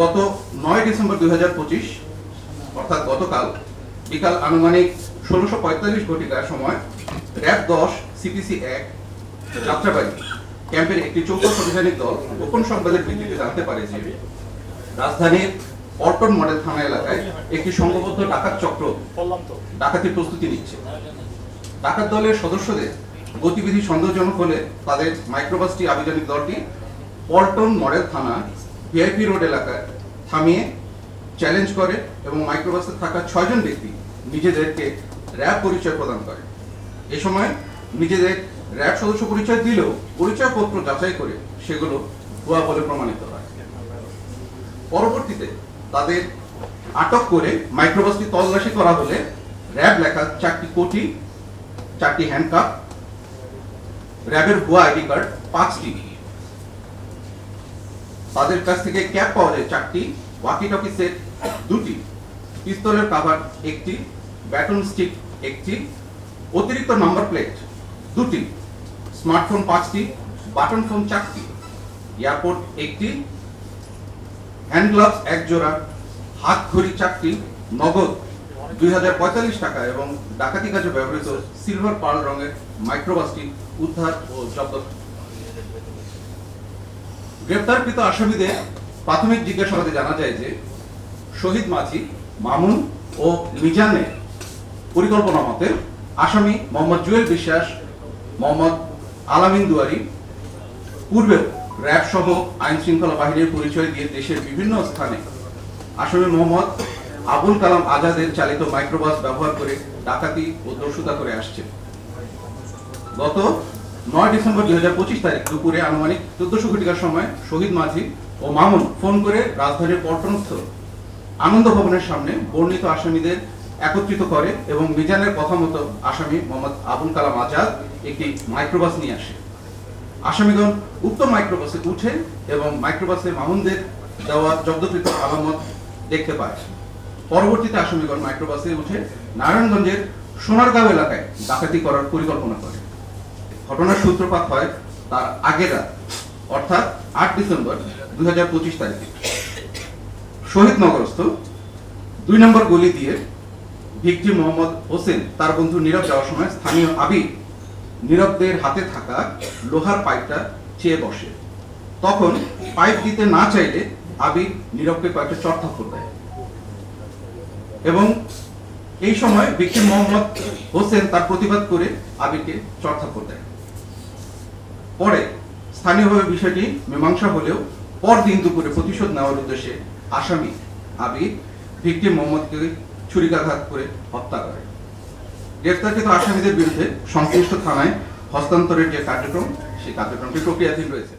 গত নয় ডিসেম্বর দুই অর্থাৎ গতকাল বিকাল আনুমানিক ষোলোশো পঁয়তাল্লিশ ঘটিকার সময় র্যাব দশ, সিপিসি এক, যাত্রাবাড়ি ক্যাম্পের একটি চৌদ্দ অভিযানিক দল গোপন সংবাদের ভিত্তিতে জানতে পারে যে রাজধানীর পল্টন মডেল থানা এলাকায় একটি সংঘবদ্ধ ডাকাত চক্র ডাকাতির প্রস্তুতি নিচ্ছে। ডাকাত দলের সদস্যদের গতিবিধি সন্দেহজনক হলে তাদের মাইক্রোবাসটি আভিযানিক দলটি পল্টন মডেল থানা ভিআইপি রোড এলাকায় থামিয়ে চ্যালেঞ্জ করে এবং মাইক্রোবাসে থাকা ছয়জন ব্যক্তি নিজেদেরকে র্যাব পরিচয় প্রদান করে। এ সময় নিজেদের র্যাব সদস্য পরিচয় দিলেও পরিচয়পত্র যাচাই করে সেগুলো ভুয়া বলে প্রমাণিত হয়। পরবর্তীতে তাদের আটক করে মাইক্রোবাসটি তল্লাশি করা হলে র্যাব লেখা চারটি কোটি, চারটি হ্যান্ডকাপ র্যাবের ভুয়া আইডি কার্ড পাঁচটি। তাদের কাছ থেকে ক্যাপ পাওয়া যায় চারটি ওয়াকি টকি সেট দুটি পিস্তলের কাভার একটি ব্যাটন স্টিক একটি, অতিরিক্ত নাম্বার প্লেট দুটি স্মার্টফোন পাঁচটি বাটন ফোন চারটি এয়ারপোর্ট একটি হ্যান্ড গ্লাভস এক জোড়া, হাত ঘড়ি চারটি, নগদ দুই হাজার পঁয়তাল্লিশ টাকা এবং ডাকাতি কাজে ব্যবহৃত সিলভার পার্ল রঙের মাইক্রোবাসটি উদ্ধার ও জব্দ গ্রেপ্তারকৃত আসামিদের প্রাথমিক জিজ্ঞাসাবাদে জানা যায় যে শহীদ মাঝি, মামুন ও মিজানের পরিকল্পনা মতে আসামি মোহাম্মদ জুয়েল বিশ্বাস, মোহাম্মদ আলামিন দুয়ারি পূর্বেও র্যাব সহ আইন শৃঙ্খলা বাহিনীর পরিচয় দিয়ে দেশের বিভিন্ন স্থানে আসামি মোহাম্মদ আবুল কালাম আজাদের চালিত মাইক্রোবাস ব্যবহার করে ডাকাতি ও দস্যুতা করে আসছে। গত নয় ডিসেম্বর দুই হাজার পঁচিশ তারিখ দুপুরে আনুমানিক চোদ্দশো ঘটিকার সময় শহীদ মাঝি ও মামুন ফোন করে রাজধানীর পল্টনস্থ আনন্দ ভবনের সামনে বর্ণিত আসামিদের একত্রিত করে এবং মিজানের কথা মতো আসামি মোহাম্মদ আবুল কালাম আজাদ একটি মাইক্রোবাস নিয়ে আসে। আসামিগণ উক্ত মাইক্রোবাসে উঠে এবং মাইক্রোবাসে মামুনদের দেওয়া জব্দকৃত আলামত দেখতে পায়। পরবর্তীতে আসামিগণ মাইক্রোবাসে উঠে নারায়ণগঞ্জের সোনারগাঁও এলাকায় ডাকাতি করার পরিকল্পনা করে। ঘটনার সূত্রপাত হয় তার আগের রাত, অর্থাৎ আট ডিসেম্বর দুই হাজার পঁচিশ তারিখে। শহীদ নগরস্থ, দুই নম্বর গলি দিয়ে ভিকটি মোহাম্মদ হোসেন, তার বন্ধু নীরব যাওয়ার সময় স্থানীয় আবির নীরবদের হাতে থাকা লোহার পাইপটা চেয়ে বসে। তখন পাইপ দিতে না চাইলে আবির নীরবকে কয়েকটা চট থাপ্পড় দেয়। এবং এই সময় ভিকটিম মোহাম্মদ হোসেন তার প্রতিবাদ করে আবিরকে চট থাপ্পড় দেয়। পরে স্থানীয়ভাবে বিষয়টি মীমাংসা হলেও পরদিন দুপুরে প্রতিশোধ নেওয়ার উদ্দেশ্যে আসামি আবির, ভিকটিম মোহাম্মদকে ছুরিকাঘাত করে হত্যা করে। গ্রেফতারকৃত আসামিদের বিরুদ্ধে সংশ্লিষ্ট থানায় হস্তান্তরের যে কার্যক্রম, সেই কার্যক্রমটি প্রক্রিয়াধীন রয়েছে।